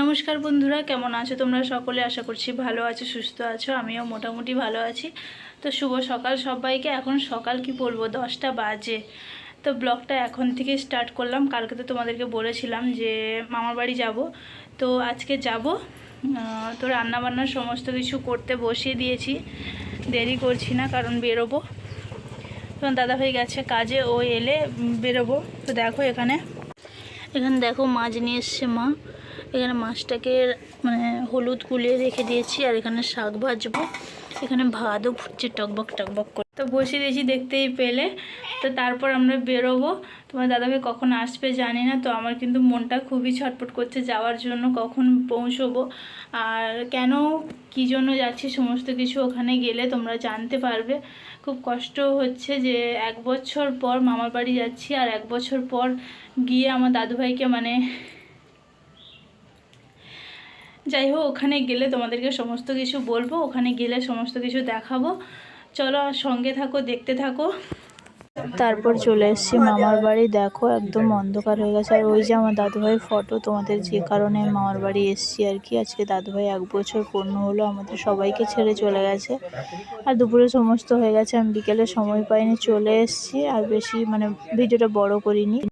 নমস্কার বন্ধুরা, কেমন আছো তোমরা সকলে? আশা করছি ভালো আছো, সুস্থ আছো, আমিও মোটামুটি ভালো আছি। তো শুভ সকাল সবাইকে। এখন সকাল কি বলব, দশটা বাজে। তো ব্লগটা এখন থেকে স্টার্ট করলাম। কালকে তো তোমাদেরকে বলেছিলাম যে মামার বাড়ি যাব। তো আজকে যাব। তো রান্নাবান্নার সমস্ত কিছু করতে বসিয়ে দিয়েছি। দেরি করছি না, কারণ বেরোবো। তোমার দাদাভাই গেছে কাজে, ও এলে বেরোবো। তো দেখো এখানে। এখানে দেখো মাছ নিয়ে এসছে মা। এখানে মাছটাকে মানে হলুদ গুলিয়ে রেখে দিয়েছি, আর এখানে শাক ভাজবো। এখানে ভাতও ফুটছে টকবক টকবক করে। তো বসিয়ে দিয়েছি দেখতেই পেলে। তো তারপর আমরা বেরোবো। তোমার দাদাভাই কখন আসবে জানি না, তো আমার কিন্তু মনটা খুবই ছটফট করছে যাওয়ার জন্য, কখন পৌঁছবো, আর কেন, কী জন্য যাচ্ছি, সমস্ত কিছু ওখানে গেলে তোমরা জানতে পারবে। খুব কষ্ট হচ্ছে যে এক বছর পর মামার বাড়ি যাচ্ছি, আর এক বছর পর গিয়ে আমার দাদুভাইকে মানে যাই হোক, ওখানে গেলে তোমাদেরকে সমস্ত কিছু বলব, ওখানে গেলে সমস্ত কিছু দেখাবো। চলো সঙ্গে থাকো, দেখতে থাকো। তারপর চলে এসেছি মামার বাড়ি। দেখো, একদম অন্ধকার হয়ে গেছে। আর ওই যে আমার দাদুভাই ফটো তোমাদের যে কারণে মামার বাড়ি এসেছি আর কি। আজকে দাদুভাই এক বছর পূর্ণ হলো, আমাদের সবাইকে ছেড়ে চলে গেছে। আর দুপুরে সমস্ত হয়ে গেছে, আমি বিকেলে সময় পাইনি, চলে এসেছি। আর বেশি মানে ভিডিওটা বড় করিনি।